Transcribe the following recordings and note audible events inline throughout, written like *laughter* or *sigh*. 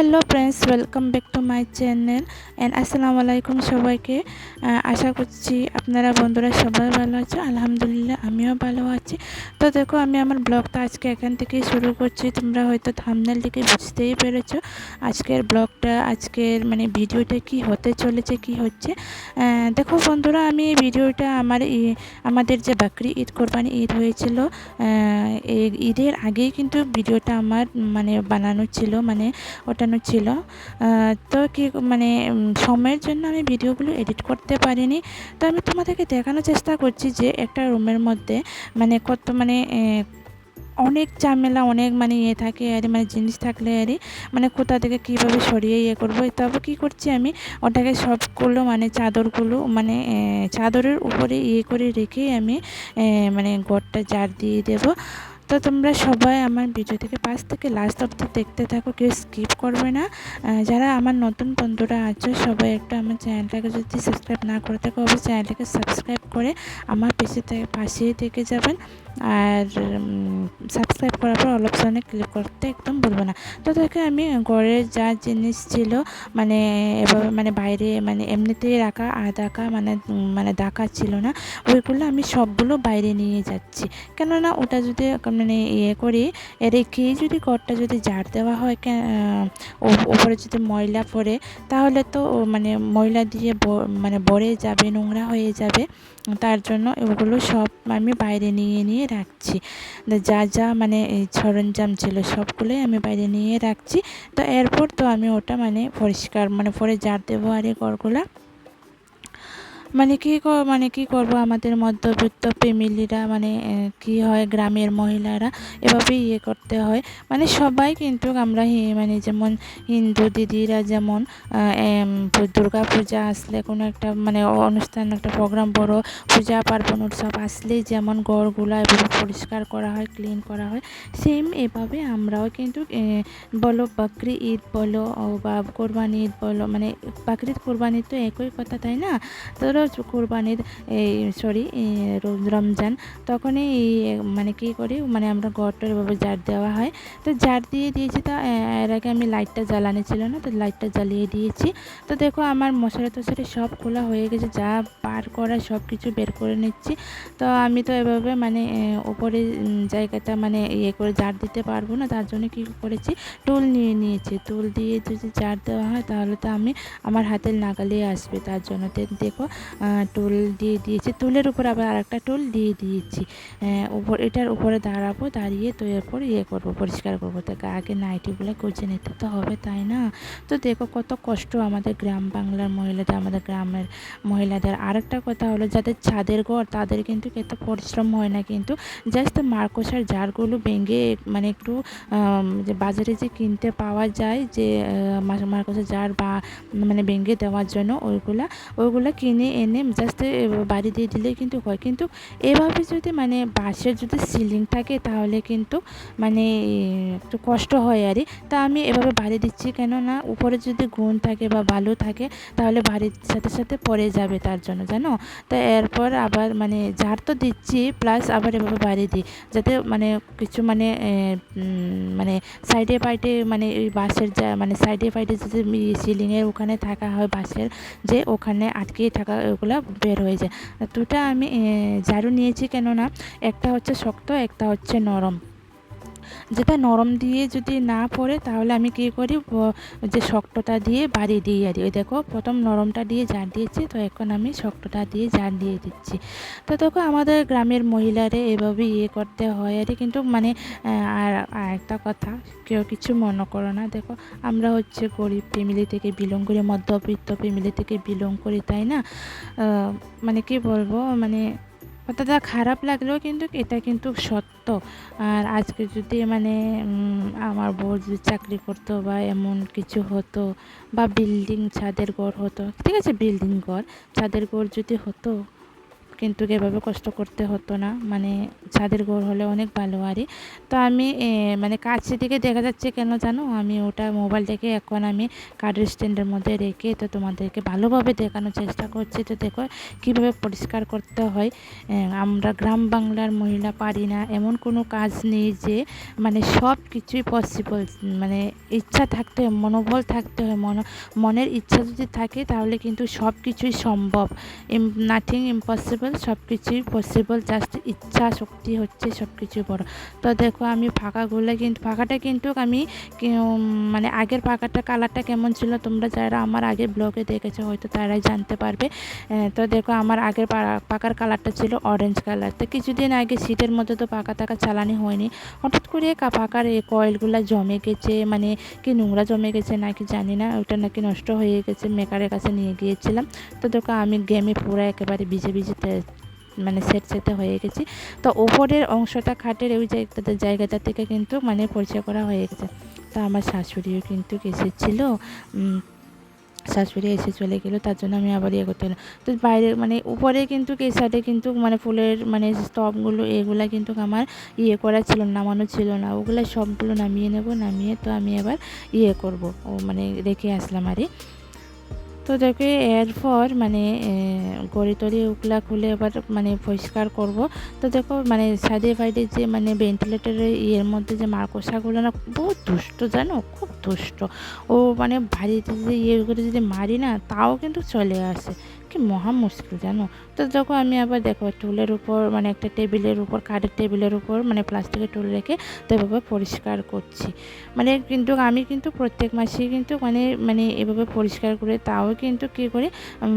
Hello friends, welcome back to my channel and আসসালামু আলাইকুম সবাইকে। আশা করছি আপনারা বন্ধুরা সবাই ভালো আছো। আলহামদুলিল্লাহ আমিও ভালো আছি। তো দেখো, আমি আমার ব্লগটা আজকে এখান থেকেই শুরু করছি। তোমরা হয়তো থামনেল থেকে বুঝতেই পেরেছ আজকের ব্লগটা, আজকের মানে ভিডিওটা কি হতে চলেছে, কি হচ্ছে। দেখো বন্ধুরা, আমি এই ভিডিওটা আমার আমাদের যে বাকরি ঈদ কোরবানি ঈদ হয়েছিল ঈদের আগেই কিন্তু ভিডিওটা আমার মানে বানানো ছিল। মানে ওঠানো ছিল। তো কি মানে সময়ের জন্য আমি ভিডিওগুলো এডিট করতে পারিনি। তো আমি তোমাদেরকে দেখানোর চেষ্টা করছি যে একটা রুমের মধ্যে মানে কত মানে অনেক ঝামেলা, অনেক মানে ইয়ে থাকে আর মানে জিনিস থাকলে আর মানে কোথা থেকে কীভাবে সরিয়ে ইয়ে করব। তবে কী করছি আমি, ওটাকে সবগুলো মানে চাদরগুলো মানে চাদরের উপরে ইয়ে করে রেখে আমি মানে গড়টা জার দিয়ে দেবো। তো তোমরা সবাই আমার ভিডিও থেকে পাঁচ থেকে লাস্ট অব্দি দেখতে থাকো, কেউ স্কিপ করবে না। যারা আমার নতুন বন্ধুরা আছো, সবাই একটু আমার চ্যানেলটাকে যদি সাবস্ক্রাইব না করে থাকো, অবশ্যই চ্যানেলটাকে সাবস্ক্রাইব করে আমার পেছনে থেকে পাশেই থেকে যাবেন। আর সাবস্ক্রাইব করার পর অল অপশানে ক্লিক করতে একদম ভুলবো না। তো দেখে, আমি ঘরের যা জিনিস ছিল মানে এভাবে মানে বাইরে মানে এমনিতেই রাখা আদাকা মানে মানে ডাকা ছিল না, ওইগুলো আমি সবগুলো বাইরে নিয়ে যাচ্ছি। কেননা ওটা যদি মানে ইয়ে করি রেখে যদি ঘরটা যদি ঝাড় দেওয়া হয় কে- ওপরে যদি ময়লা পড়ে, তাহলে তো মানে ময়লা দিয়ে মানে ভরে যাবে, নোংরা হয়ে যাবে। তার জন্য ওগুলো সব আমি বাইরে নিয়ে নিয়ে রাখছি। যা যা মানে সরঞ্জাম ছিল সবগুলোই আমি বাইরে নিয়ে রাখছি। তো এরপর তো আমি ওটা মানে পরিষ্কার মানে পরে ঝাড় দেবো আর এই ঘরগুলা মানে কী মানে কী করব? আমাদের মধ্যবিত্ত ফ্যামিলিরা মানে কি হয়, গ্রামের মহিলারা এভাবেই ইয়ে করতে হয়। মানে সবাই কিন্তু আমরা মানে যেমন হিন্দু দিদিরা যেমন দুর্গা পূজা আসলে কোনো একটা মানে অনুষ্ঠান, একটা প্রোগ্রাম, বড় পূজা, পার্বণ উৎসব আসলেই যেমন গড়গুলা এভাবে পরিষ্কার করা হয়, ক্লিন করা হয়, সেম এভাবে আমরাও কিন্তু বলো বাকরি ঈদ বলো বা কোরবানি ঈদ বলো মানে বাকরি ঈদ কোরবানি তো একই কথা, তাই না? তো কোরবানির এই সরি রমজান, তখনই মানে কী করি মানে আমরা ঘরটার এভাবে জার দেওয়া হয়। তো জার দিয়ে দিয়েছি, তা এর আগে আমি লাইটটা জ্বালানো ছিল না, তো লাইটটা জ্বালিয়ে দিয়েছি। তো দেখো আমার মশারি টশারি সব খোলা হয়ে গেছে, যা বার করা সব কিছু বের করে নিচ্ছি। তো আমি তো এভাবে মানে ওপরে জায়গাটা মানে ইয়ে করে জার দিতে পারব না, তার জন্য কী করেছি, টুল নিয়ে নিয়েছি। টুল দিয়ে যদি জার দেওয়া হয়, তাহলে তো আমি আমার হাতের নাগালে আসবে, তার জন্য। দেখো টুল দিয়ে দিয়েছি। টুলের উপর আবার আরেকটা টুল দিয়ে দিয়েছি। উপর, এটার উপরে দাঁড়াবো, দাঁড়িয়ে তো এরপর ইয়ে করব, পরিষ্কার করব। তো আগে নাইটিগুলো গুছিয়ে নিতে তো হবে, তাই না? তো দেখো কত কষ্ট আমাদের গ্রাম বাংলার মহিলাদের, আমাদের গ্রামের মহিলাদের। আরেকটা কথা হলো, যাদের ছাদের ঘর, তাদের কিন্তু এত পরিশ্রম হয় না কিন্তু। জাস্ট মারকোষার জারগুলো ভেঙে মানে একটু যে বাজারে যে কিনতে পাওয়া যায়, যে মারকোষার জার বা মানে ভেঙে দেওয়ার জন্য ওইগুলা, ওইগুলো কিনে এনে জাস্ট বাড়ি দিয়ে দিলে কিন্তু হয়। কিন্তু এভাবে যদি মানে বাঁশের যদি সিলিং থাকে তাহলে কিন্তু মানে একটু কষ্ট হয় আর তা আমি এভাবে বাড়ি দিচ্ছি কেন না উপরে যদি গুণ থাকে বা বালু থাকে তাহলে বাড়ির সাথে সাথে পড়ে যাবে তার জন্য, জানো? তা এরপর আবার মানে ঝাড় তো দিচ্ছি প্লাস আবার এভাবে বাড়ি দিই। যাতে মানে কিছু মানে মানে সাইডে পাইডে মানে ওই বাঁশের যা মানে সাইডে পাইডে যদি সিলিংয়ের ওখানে থাকা হয় বাঁশের, যে ওখানে আটকে থাকা ওগুলো বের হয়ে যায়। দুটা আমি ঝাড়ু নিয়েছি কেননা একটা হচ্ছে শক্ত, একটা হচ্ছে নরম। যেটা নরম দিয়ে যদি না পড়ে, তাহলে আমি কী করি? যে শক্তটা দিয়ে বাড়ি দিই আর ওই দেখো, প্রথম নরমটা দিয়ে ঝাড় দিয়েছি, তো এখন আমি শক্তটা দিয়ে ঝাড় দিয়ে দিচ্ছি। তো দেখো, আমাদের গ্রামের মহিলারা এভাবে ইয়ে করতে হয় আর কিন্তু মানে আর একটা কথা, কেউ কিছু মনে করো না। দেখো, আমরা হচ্ছে গরিব ফ্যামিলি থেকে বিলং করি, মধ্যবিত্ত ফ্যামিলি থেকে বিলং করি, তাই না? মানে কি বলব? মানে কথাটা খারাপ লাগলেও কিন্তু এটা কিন্তু সত্য। আর আজকে যদি মানে আমার বউ যদি চাকরি করতো বা এমন কিছু হতো বা বিল্ডিং ছাদের ঘর হতো, ঠিক আছে বিল্ডিং ঘর, ছাদের ঘর যদি হতো কিন্তু এভাবে কষ্ট করতে হতো না। মানে ছাদের ঘর হলে অনেক ভালো আরই তো আমি মানে কাছে থেকে দেখা যাচ্ছে কেন জানো? আমি ওটা মোবাইলটাকে এখন আমি কার্ডের স্ট্যান্ডের মধ্যে রেখে তো তোমাদেরকে ভালোভাবে দেখানোর চেষ্টা করছি। তো দেখো কীভাবে পরিষ্কার করতে হয়। আমরা গ্রাম বাংলার মহিলা পারি না। এমন কোনো কাজ নেই যে মানে সব কিছুই পসিবল মানে ইচ্ছা থাকতে হয়, মনোবল থাকতে হয়, মন, মনের ইচ্ছা যদি থাকে তাহলে কিন্তু সব কিছুই সম্ভব। নাথিং ইম্পসিবল সব কিছুই পসিবল জাস্ট ইচ্ছা শক্তি হচ্ছে সব কিছু বড় তো দেখো, আমি ফাঁকাগুলো কিন্তু ফাঁকাটা কিন্তু আমি মানে আগের পাকাটা কালারটা কেমন ছিল তোমরা যারা আমার আগের ব্লগে দেখেছ, হয়তো তারাই জানতে পারবে। তো দেখো, আমার আগের পাকার কালারটা ছিল অরেঞ্জ কালার তো কিছুদিন আগে শীতের মধ্যে তো পাকা টাকা চালানি হয়নি। হঠাৎ করে পাকার এই কয়েলগুলো জমে গেছে মানে কি নোংরা জমে গেছে নাকি জানি না, ওটা নাকি নষ্ট হয়ে গেছে মেকারের কাছে নিয়ে গিয়েছিলাম। তো দেখো, আমি গেমে পুরো একেবারে ভিজে ভিজে মানে সেট সেতে হয়ে গেছি। তো ওপরের অংশটা খাটের ওই জায়গাটা জায়গাটা থেকে কিন্তু মানে পরিচয় করা হয়ে গেছে। তো আমার শাশুড়িও কিন্তু এসেছিল শাশুড়ি এসে চলে গেলো, তার জন্য আমি আবার ইয়ে করতে হলো। তো বাইরে মানে উপরে কিন্তু এই কিন্তু মানে ফুলের মানে স্টকগুলো এগুলা কিন্তু আমার ইয়ে করা ছিল, নামানো ছিল না। ওগুলো সবগুলো নামিয়ে নেব, নামিয়ে তো আমি এবার ইয়ে করব। ও মানে রেখে আসলাম আরই তো দেখি এরপর মানে গড়ি টড়ি উকলা খুলে এবার মানে পরিষ্কার করব। তো দেখো মানে সাইডে ফাইডে যে মানে ভেন্টিলেটরের ইয়ের মধ্যে যে মাকড়সাগুলো না বহুত দুষ্ট জানো? খুব দুষ্ট। ও মানে বাড়িতে যে ইয়ে করে যদি মারি না, তাও কিন্তু চলে আসে। কি মহা মুশকিল জানো? তো যখন আমি আবার দেখো টুলের উপর মানে একটা টেবিলের উপর, কাঠের টেবিলের উপর মানে প্লাস্টিকের টুল রেখে তো এভাবে পরিষ্কার করছি। মানে কিন্তু আমি কিন্তু প্রত্যেক মাসেই কিন্তু মানে মানে এভাবে পরিষ্কার করে তাও কিন্তু কী করি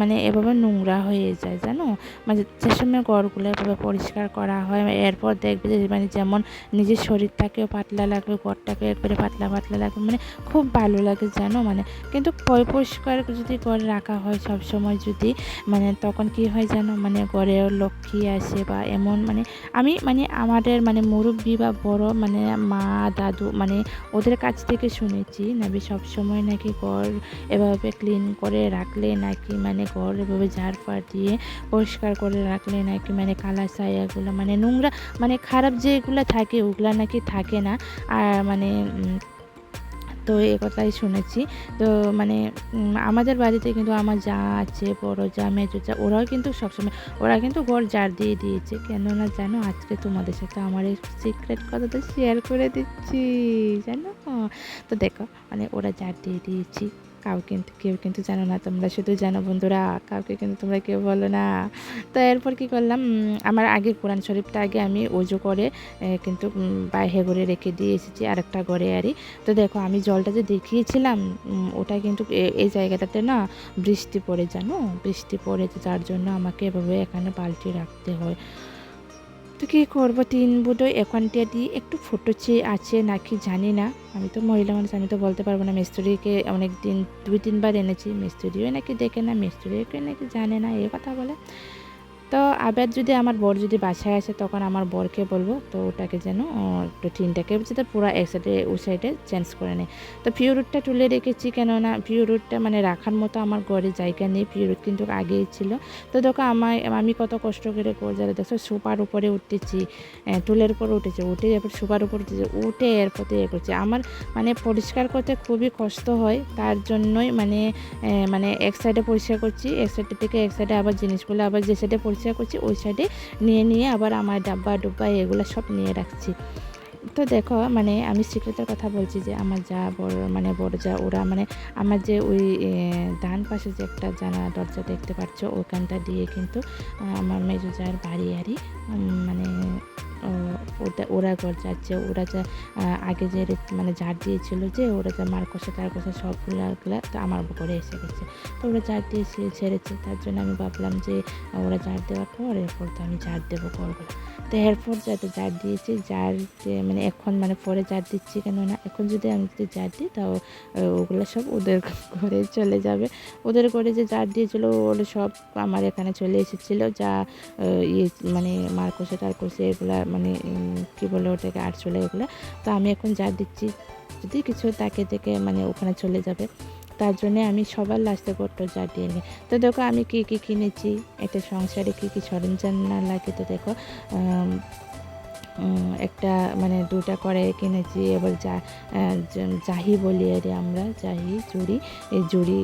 মানে এভাবে নোংরা হয়ে যায়, জানো? মানে যে সময় ঘরগুলো এভাবে পরিষ্কার করা হয়, এরপর দেখবে যে মানে যেমন নিজের শরীরটাকেও পাতলা লাগবে, ঘরটাকে একবারে পাতলা পাতলা লাগবে মানে খুব ভালো লাগে, জানো? মানে কিন্তু পরিষ্কার যদি করে রাখা হয় সব সময় যদি মানে তখন কি হয় জানো? মানে ঘরে লক্ষ্মী আসে বা এমন মানে আমি মানে আমাদের মানে মুরব্বী বা বড় মানে মা, দাদু মানে ওদের কাছ থেকে শুনেছি নাকি সব সময় নাকি ঘর এভাবে ক্লিন করে রাখলে নাকি মানে ঘর এভাবে ঝাড় ফাড় দিয়ে পরিষ্কার করে রাখলে নাকি মানে কালা ছায়াগুলো মানে নোংরা মানে খারাপ যেগুলো থাকে ওগুলো নাকি থাকে না। আর মানে তো এ কথাই শুনেছি। তো মানে আমাদের বাড়িতে কিন্তু আমার যা আছে, বড়ো যা, মেজো যা, ওরাও কিন্তু সবসময়, ওরা কিন্তু ঘর জার দিয়ে দিয়েছে। কেননা জানো, আজকে তোমাদের সাথে আমার এই সিক্রেট কথাটা শেয়ার করে দিচ্ছি, জানো? তো দেখো মানে ওরা জার দিয়ে দিয়েছি। কাউ কিন্তু, কেউ কিন্তু জানো না তোমরা। শুধু জানো বন্ধুরা, কাউকে কিন্তু তোমরা কেউ বলো না। তো এরপর কি করলাম আমার আগে কোরআন শরীফটা আগে আমি ওজো করে কিন্তু বাইরে করে রেখে দিয়ে এসেছি আরেকটা ঘরে আরই তো দেখো, আমি জলটা যে দেখিয়েছিলাম ওটা কিন্তু এই জায়গাটাতে না বৃষ্টি পড়ে, জানো? বৃষ্টি পড়ে, তো যার জন্য আমাকে এভাবে এখানে বালতি রাখতে হয়। তো কী করব? তিন বুটো এখানটা দিয়ে একটু ফটো চেয়ে আছে নাকি জানি না। আমি তো মহিলা মানুষ, আমি তো বলতে পারব না। মিস্ত্রিকে অনেক দিন দুই তিনবার এনেছি। মিস্ত্রিও নাকি দেখে না মিস্ত্রিকে নাকি জানে না, এ কথা বলে। তো আবার যদি আমার বর যদি বাসায় আসে, তখন আমার বরকে বলব, তো ওটাকে যেন একটু টিনটাকে যাতে পুরো এক সাইডে ওই সাইডে চেঞ্জ করে নেয়। তো পিওরুটটা তুলে রেখেছি কেননা পিওরুটটা মানে রাখার মতো আমার ঘরে জায়গা নেই পিওরুট কিন্তু আগেই ছিল। তো দেখো আমায়, আমি কত কষ্ট করে যারা দেখো সোফার উপরে উঠতেছি টুলের উপর উঠেছে, উঠে এরপর সোফার উপর উঠেছে, উঠে এরপর এ করছে। আমার মানে পরিষ্কার করতে খুবই কষ্ট হয়, তার জন্যই মানে মানে এক সাইডে পরিষ্কার করছি, এক সাইডে থেকে এক সাইডে আবার জিনিসগুলো আবার যে সাইডে পরিষ্কার করছি ওই সাইডে নিয়ে নিয়ে আবার আমার ডাব্বা ডুব্বা এগুলো সব নিয়ে রাখছি। তো দেখো মানে আমি সিক্রেটের কথা বলছি যে আমার যা বড় মানে বড় যা, ওরা মানে আমার যে ওই ডান পাশে যে একটা জানা দরজা দেখতে পাচ্ছ, ওখানটা দিয়ে কিন্তু আমার মেজো যার বাড়ি আরই মানে ওটা, ওরা ঘর যাচ্ছে, ওরা যা আগে যে মানে ঝাড় দিয়েছিল যে, ওরা যা মার কষা, তার কষা সবগুলো তো আমার ঘরে এসে গেছে। তো ওরা ঝাড় দিয়ে সে ছেড়েছে, তার জন্য আমি ভাবলাম যে, ওরা ঝাড় দেওয়ার পর, এরপর তো আমি ঝাড় দেবো ঘরগুলো তো এরপর যাতে ঝাড় দিয়েছি, ঝাড় মানে এখন মানে পরে ঝাড় দিচ্ছি কেন না, এখন যদি আমি যদি ঝাড় দিই, তাও ওগুলো সব ওদের *laughs* ঘরে চলে যাবে। ওদের ঘরে যে ঝাড় দিয়েছিল, ওগুলো সব আমার এখানে চলে এসেছিল, যা ইয়ে মানে মারকোষে টারকোষে এগুলা মানে কী বলে ওটাকে আটচলে এগুলো। তো আমি এখন যা দিচ্ছি, যদি কিছু তাকে থেকে মানে ওখানে চলে যাবে, তার জন্যে আমি সবার লাস্টে করতো যা দিয়ে নিই। তো দেখো, আমি কি কি কিনেছি, এটা সংসারে কি কি সরঞ্জাম না লাগে তো দেখো একটা মানে দুটা করে কিনেছি, এবার যা জাহি বলি এর আমরা জাহি জুড়ি, এই জুড়ি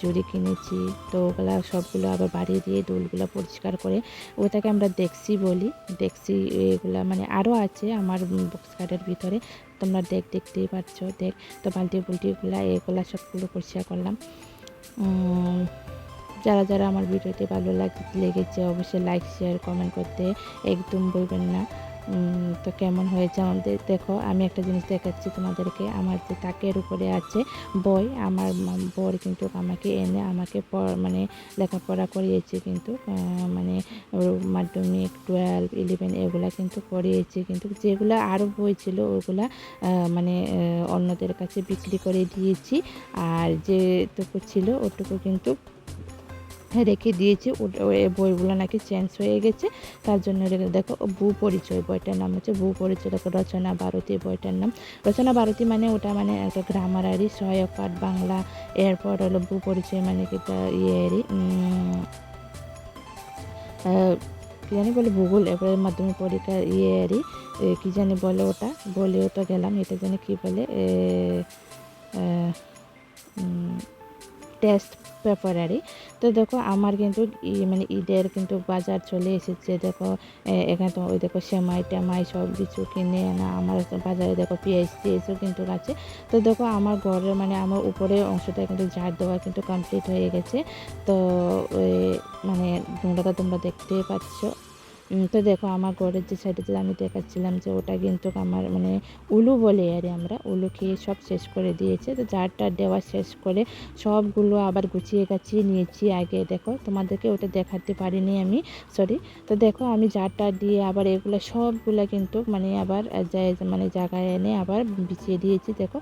জুড়ি কিনেছি। তো ওগুলা সবগুলো আবার বাড়ি দিয়ে ডোলগুলো পরিষ্কার করে ওটাকে আমরা দেখছি বলি। দেখছি এগুলা মানে আরও আছে আমার বক্স কার্ডের ভিতরে, তোমরা দেখ, দেখতেই পাচ্ছ দেখ। তো বালতি বুলটিগুলা এগুলা সবগুলো পরিষ্কার করলাম। যারা যারা আমার ভিডিওতে ভালো লাগ, লেগেছে অবশ্যই লাইক শেয়ার কমেন্ট করতে একদম বলবেন না। তো কেমন হয়েছে আমাদের? দেখো, আমি একটা জিনিস দেখাচ্ছি তোমাদেরকে। আমার যে তাকের উপরে আছে বই, আমার বর কিন্তু আমাকে এনে আমাকে মানে লেখাপড়া করিয়েছে কিন্তু মানে মাধ্যমিক টুয়েলভ ইলেভেন এগুলা কিন্তু করিয়েছে। কিন্তু যেগুলো আরও বই ছিল, ওগুলা মানে অন্যদের কাছে বিক্রি করে দিয়েছি। আর যেটুকু ছিল, ওটুকু কিন্তু রেখে দিয়েছি বইগুলো নাকি চেঞ্জ হয়ে গেছে। তার জন্য দেখো ভূ পরিচয় বইটার নাম হচ্ছে ভূ পরিচয়। দেখো রচনা ভারতী বইটার নাম। রচনা ভারতী মানে ওটা মানে একটা গ্রামারারি সহায়ক পাঠ বাংলা এরপর হলো ভূ পরিচয় মানে কি ইয়েরই আহ, জানি বলে ভূগোল এরপরে মাধ্যমিক পরীক্ষা ইয়েরই এ, কী জানি বলে ওটা বলেও তো গেলাম এটা জানি কী বলে টেস্ট পেপারারি তো দেখো, আমার কিন্তু মানে ঈদের কিন্তু বাজার চলে এসেছে। দেখো এখানে তো ওই দেখো সেমাই টেমাই সব কিছু কিনে আনা আমার বাজারে দেখো পেঁয়াজ টিয়াজও কিন্তু আছে। তো দেখো, আমার ঘরের মানে আমার উপরের অংশটা কিন্তু ঝাড় দেওয়া কিন্তু কমপ্লিট হয়ে গেছে। তো মানে নোংরাটা তোমরা দেখতেই পাচ্ছ। তো দেখো আমার ঘরের যে সাইডে যে আমি দেখাচ্ছিলাম যে ওটা কিন্তু আমার মানে উলু বলে আরে আমরা, উলু খেয়ে সব শেষ করে দিয়েছে। তো জারটা দেওয়া শেষ করে সবগুলো আবার গুছিয়ে গাছিয়ে নিয়েছি। আগে দেখো তোমাদেরকে ওটা দেখাতে পারিনি আমি সরি তো দেখো আমি জারটা দিয়ে আবার এগুলো সবগুলো কিন্তু মানে আবার মানে জায়গায় এনে আবার বিছিয়ে দিয়েছি। দেখো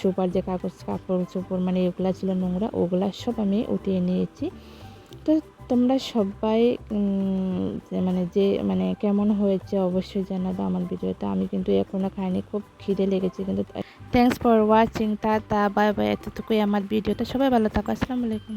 সুপার যে কাগজ কাপড় চোপড় মানে এগুলো ছিল নোংরা, ওগুলা সব আমি উঠিয়ে নিয়েছি। তো তোমরা সবাই মানে যে মানে কেমন হয়েছে অবশ্যই জানাবে আমার ভিডিওটা আমি কিন্তু এখনও খাইনি, খুব খিদে লেগেছে কিন্তু থ্যাংকস ফর ওয়াচিং তা তা বাই বাই এতটুকুই আমার ভিডিওটা সবাই ভালো থাকো, আসসালামু আলাইকুম।